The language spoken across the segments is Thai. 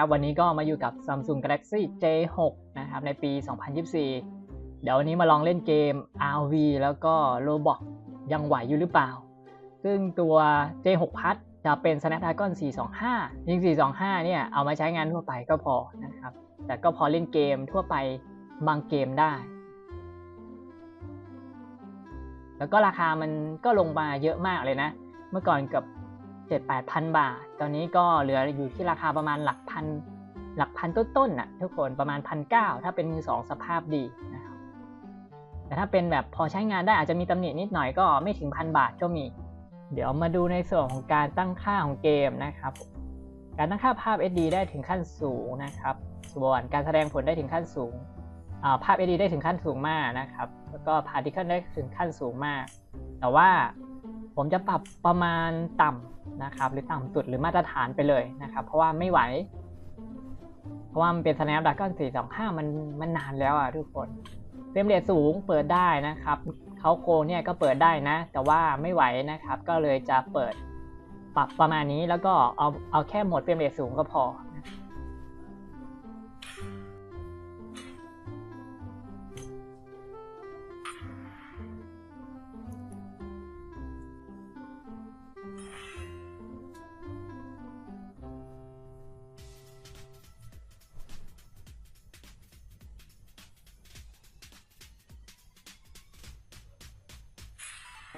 นะครับ วันนี้ก็มาอยู่กับ Samsung Galaxy J6 นะครับในปี 2024 เดี๋ยววันนี้มาลองเล่นเกม RV แล้วก็ Roblox ยังไหวอยู่หรือเปล่า ซึ่งตัว J6 Plus จะเป็น Snapdragon 425 ยิง 425 เนี่ย เอามาใช้งานทั่วไปก็พอนะครับ แต่ก็พอเล่นเกมทั่วไปบางเกมได้ แล้วก็ราคามันก็ลงมาเยอะมากเลยนะ เมื่อก่อนกับ เกับ7 8พันบาท ตอนนี้ก็เหลืออยู่ที่ราคาประมาณหลักพันหลักพันต้นๆน่ะทุกคนประมาณพันเก้าถ้าเป็นมือสองสภาพดีนะครับแต่ถ้าเป็นแบบพอใช้งานได้อาจจะมีตำหนินิดหน่อยก็ไม่ถึงพันบาทก็มี เดี๋ยวมาดูในส่วนของการตั้งค่าของเกมนะครับการตั้งค่าภาพ SD ได้ถึงขั้นสูงนะครับส่วนการแสดงผลได้ถึงขั้นสูงภาพ SD ได้ถึงขั้นสูงมากนะครับ แล้วก็พาร์ติเคิลได้ถึงขั้นสูงมาก แต่ว่าผมจะปรับประมาณต่ำ นะครับหรือต่ำสุดหรือมาตรฐานไปเลยนะครับ เพราะว่าไม่ไหว เพราะว่ามันเป็น Snapdragon 425 มันมันนานแล้วอะทุกคนเฟรมเรทสูงเปิดได้นะครับเขาโคเนี่ยก็เปิดได้นะ แต่ว่าไม่ไหวนะครับ ก็เลยจะเปิดปรับประมาณนี้แล้วก็เอาเอาแค่โหมดเฟรมเรทสูงก็พอ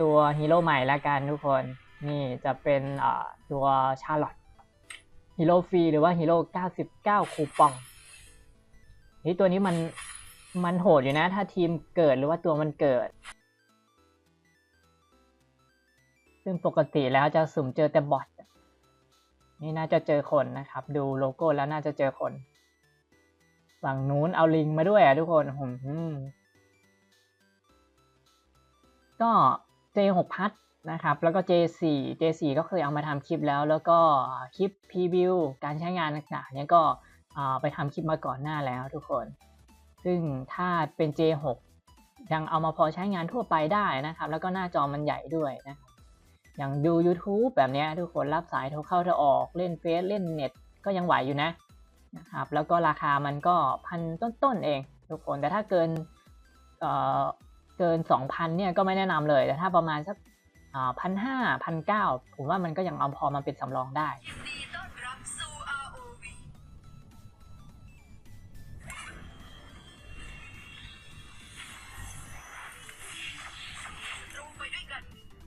ตัวฮีโร่ใหม่ละกันทุกคน นี่จะเป็นตัวชาร์ลอตฮีโร่ฟรีหรือว่าฮีโร่99 คูปอง นี่ตัวนี้มันมันโหดอยู่นะ ถ้าทีมเกิดหรือว่าตัวมันเกิด ซึ่งปกติแล้วจะสุ่มเจอแต่บอทนี่น่าจะเจอคนนะครับ ดูโลโก้แล้วน่าจะเจอคน ฝั่งนู้นเอาลิงมาด้วยอะทุกคนผมก็ J6 พัทนะครับ แล้วก็ J4 J4 ก็เคยเอามาทำคลิปแล้ว แล้วก็คลิปพรีวิวการใช้งานต่างๆเนี่ยก็ไปทำคลิปมาก่อนหน้าแล้วทุกคน ซึ่งถ้าเป็น J6 ยังเอามาพอใช้งานทั่วไปได้นะครับ แล้วก็หน้าจอมันใหญ่ด้วยนะอย่างดู YouTube แบบนี้ทุกคนรับสายโทรเข้าโทรออกเล่นเฟซเล่นเน็ตก็ยังไหวอยู่นะนะครับแล้วก็ราคามันก็พันต้นๆเอง ทุกคนแต่ถ้าเกิน เกิน 2,000เนี่ยก็ไม่แนะนำเลย แต่ถ้าประมาณสักพันห้าพันเก้าผมว่ามันก็ยังเอาพอมาเป็นสำรองได้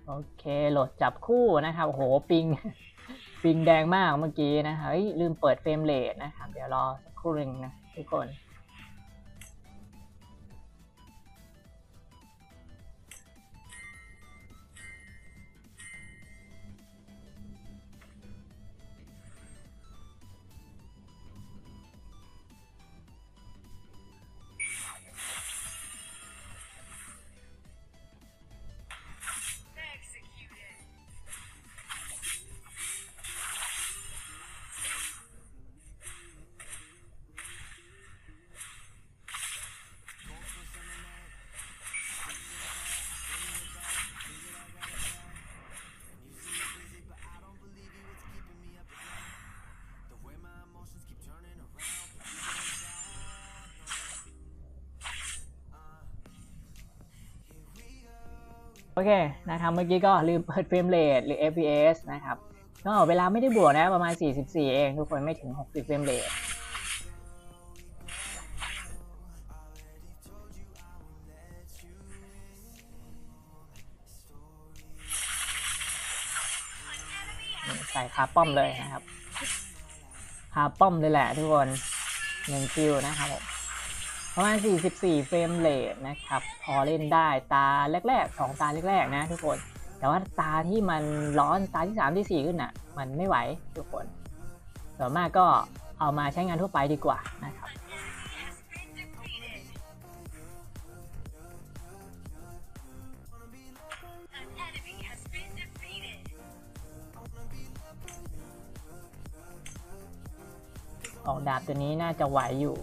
โอเค โหลดจับคู่นะครับโอ้โหปิง ปิงแดงมากเมื่อกี้นะครับลืมเปิดเฟรมเรทนะครับ เดี๋ยวรอสักครู่หนึ่งนะทุกคน โอเคนะครับเมื่อกี้ก็ลืมเปิดเฟรมเรทหรือ FPS นะครับก็เวลาไม่ได้บวกนะประมาณ 44 เอง ทุกคนไม่ถึง 60 เฟรมเรทใส่คาป้อมเลยนะครับคาป้อมเลยแหละทุกคนหนึ่งคิวนะครับผม ประมาณ 44 เฟรมเรทนะครับ พอเล่นได้ตาแรกๆ 2 ตาแรกๆ นะทุกคน แต่ว่าตาที่มันร้อนตาที่ 3 ที่ 4 ขึ้นอะ มันไม่ไหวทุกคน ส่วนมากก็เอามาใช้งานทั่วไปดีกว่านะครับออกดาบตัวนี้น่าจะไหวอยู่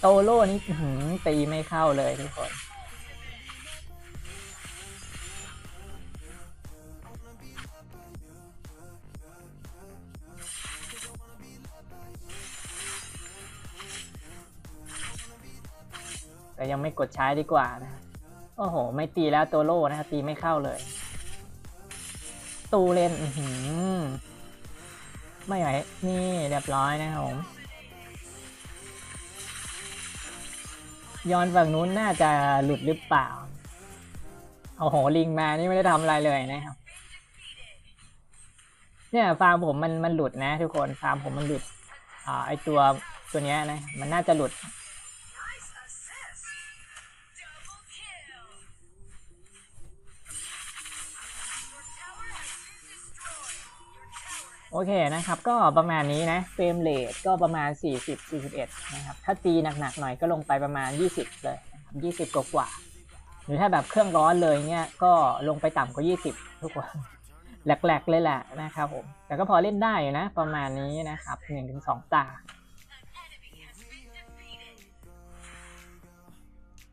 โตโร่นี่หืตีไม่เข้าเลยทุกคน แต่ยังไม่กดใช้ดีกว่านะ โอ้โห ไม่ตีแล้วโตโร่นะครับตีไม่เข้าเลย ตูเล่นหือไม่ไหวนี่เรียบร้อยนะครับผม ย้อนฝั่งนู้นน่าจะหลุดหรือเปล่า เอาโหลิงมานี่ไม่ได้ทำอะไรเลยนะครับ เนี่ยฟาร์มผมมันมันหลุดนะ ทุกคนฟาร์มผมมันหลุดอ่าไอตัวตัวเนี้ยนะ มันน่าจะหลุด โอเคนะครับก็ประมาณนี้นะเฟรมเรทก็ประมาณ 40 41 นะครับถ้าตีหนักๆหน่อยก็ลงไปประมาณ 20 เลยนะครับ20กว่าหรือถ้าแบบเครื่องร้อนเลยเนี่ยก็ลงไปต่ำกว่า 20 ทุกคนแหลกๆเลยแหละนะครับผมแต่ก็พอเล่นได้อยู่นะประมาณนี้นะครับ1-2 ตา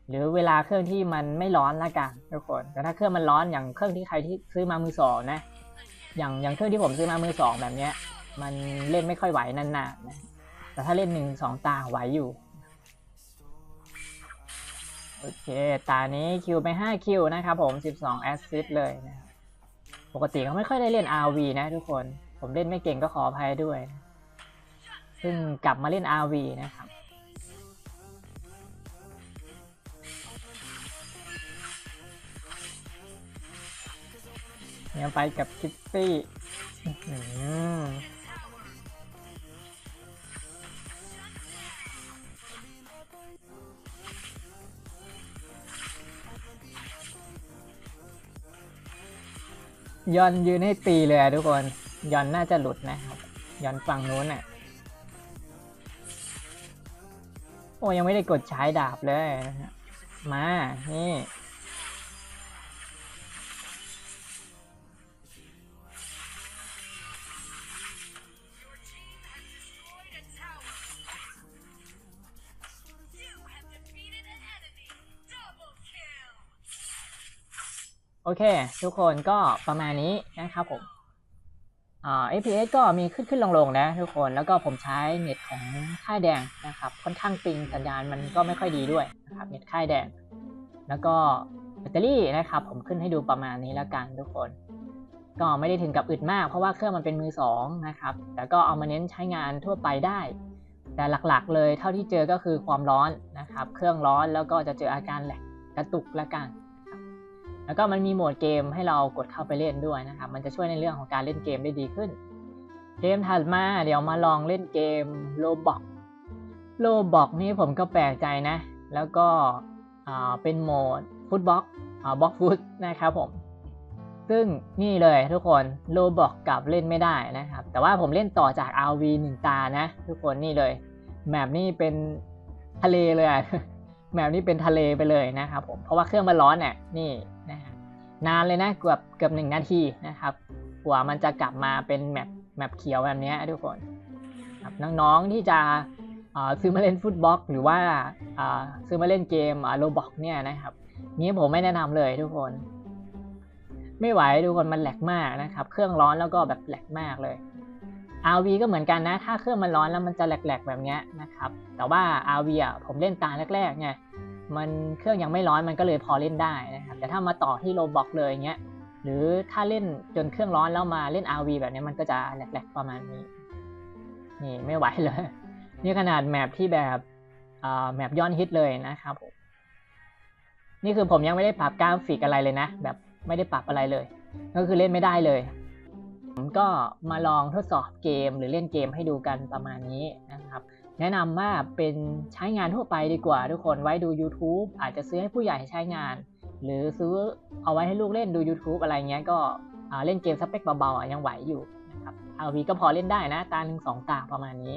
หรือเวลาเครื่องที่มันไม่ร้อนละกันทุกคนแต่ถ้าเครื่องมันร้อนอย่างเครื่องที่ใครที่ซื้อมามือสองนะ อย่างอย่างเครื่องที่ผมซื้อมามือสองแบบเนี้ย มันเล่นไม่ค่อยไหวนานๆนะแต่ถ้าเล่นหนึ่งสองตาไหวอยู่ โอเค ตานี้คิวไป5คิวนะครับผม12แอสซิสเลยนะปกติเขาไม่ค่อยได้เล่น RV นะทุกคน ผมเล่นไม่เก่งก็ขออภัยด้วย ซึ่งกลับมาเล่น RV นะครับ เนี่ยไปกับคิตตี้ย้อหือยอนยืนให้ตีเลยทุกคนยอนน่าจะหลุดนะครับยอนฝั่งนู้นน่ะโอ้ยังไม่ได้กดใช้ดาบเลย มา นี่ โอเค ทุกคนก็ประมาณนี้นะครับผมอ่า FPS ก็มีขึ้นขึ้นลงลงนะทุกคนแล้วก็ผมใช้เน็ตของค่ายแดงนะครับ ค่อนข้างปิงสัญญาณมันก็ไม่ค่อยดีด้วยนะครับเน็ตค่ายแดง แล้วก็แบตเตอรี่นะครับ ผมขึ้นให้ดูประมาณนี้แล้วกันทุกคน ก็ไม่ได้ถึงกับอึดมาก เพราะว่าเครื่องมันเป็นมือสองนะครับ แต่ก็เอามาเน้นใช้งานทั่วไปได้ แต่หลักๆเลยเท่าที่เจอก็คือความร้อนนะครับ เครื่องร้อนแล้วก็จะเจออาการแหลกกระตุกละกัน แล้วก็มันมีโหมดเกมให้เรากดเข้าไปเล่นด้วยนะครับ มันจะช่วยในเรื่องของการเล่นเกมได้ดีขึ้น เกมถัดมาเดี๋ยวมาลองเล่นเกมโลบอกโลบอกนี่ผมก็แปลกใจนะ แล้วก็อ่าเป็นโหมดฟุตบ็อกอ่าบ็อกฟุตนะครับผม ซึ่งนี่เลยทุกคนโลบอกกับเล่นไม่ได้นะครับ แต่ว่าผมเล่นต่อจาก RV 1ตานะ ทุกคนนี่เลยแมปนี่เป็นทะเลเลย แมปนี่เป็นทะเลไปเลยนะครับผมเพราะว่าเครื่องมันร้อนเนี่ยนี่นะฮะนานเลยนะเกือบเกือบหนึ่งนาทีนะครับกว่ามันจะกลับมาเป็นแมปแมปเขียวแบบนี้ทุกคนครับน้องๆที่จะซื้อมาเล่นฟุตบอกหรือว่าซื้อมาเล่นเกมโลบอกเนี่ยนะครับนี้ผมไม่แนะนำเลยทุกคน ไม่ไหวทุกคนมันแหลกมากนะครับ เครื่องร้อนแล้วก็แบบแหลกมากเลย RV ก็เหมือนกันนะ ถ้าเครื่องมันร้อนแล้วมันจะแหลกๆแบบเนี้ยนะครับ แต่ว่า RV อะผมเล่นตาแรกๆไงมันเครื่องยังไม่ร้อนมันก็เลยพอเล่นได้นะครับแต่ถ้ามาต่อที่โลบอกเลยเงี้ยหรือถ้าเล่นจนเครื่องร้อนแล้วมาเล่น RV แบบนี้มันก็จะแหลกๆประมาณนี้นี่ไม่ไหวเลย นี่ขนาดแมปที่แบบอ่าแมปย้อนฮิตเลยนะครับผมนี่คือผมยังไม่ได้ปรับกราฟิกอะไรเลยนะ แบบไม่ได้ปรับอะไรเลย ก็คือเล่นไม่ได้เลย ก็มาลองทดสอบเกมหรือเล่นเกมให้ดูกันประมาณนี้นะครับ แนะนำว่าเป็นใช้งานทั่วไปดีกว่าทุกคนไว้ดู YouTube อาจจะซื้อให้ผู้ใหญ่ใช้งาน หรือซื้อเอาไว้ให้ลูกเล่นดู YouTube อะไรเงี้ยก็เล่นเกมสเปคเบาๆยังไหวอยู่นะครับ RV ก็พอเล่นได้นะตาหนึ่งสองตาประมาณนี้